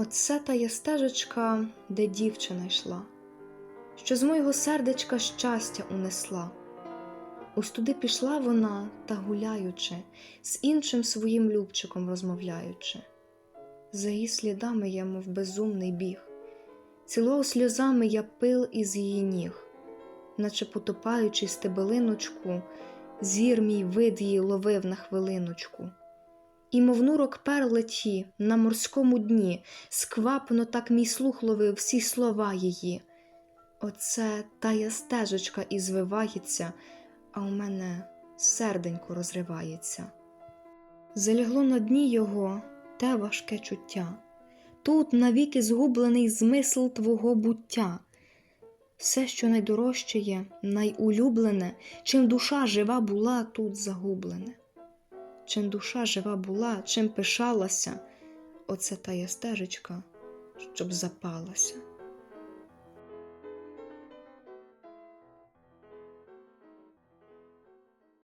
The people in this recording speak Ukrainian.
Оце та є стежечка, де дівчина йшла, що з моєго сердечка щастя унесла. Ось туди пішла вона, та гуляючи, з іншим своїм любчиком розмовляючи. За її слідами я, мов безумний біг, цілував сльозами я пил із її ніг, наче потопаючи стебелиночку, зір мій вид її ловив на хвилиночку. І, мов нурок перлеті на морському дні, сквапно так мій слух ловив всі слова її. Оце тая стежечка і звивається, а у мене серденько розривається. Залягло на дні його те важке чуття, тут навіки згублений змисл твого буття. Все, що найдорожче є, найулюблене, чим душа жива була, тут загублене. Чим душа жива була, чим пишалася, оце та стежечка, щоб запалася.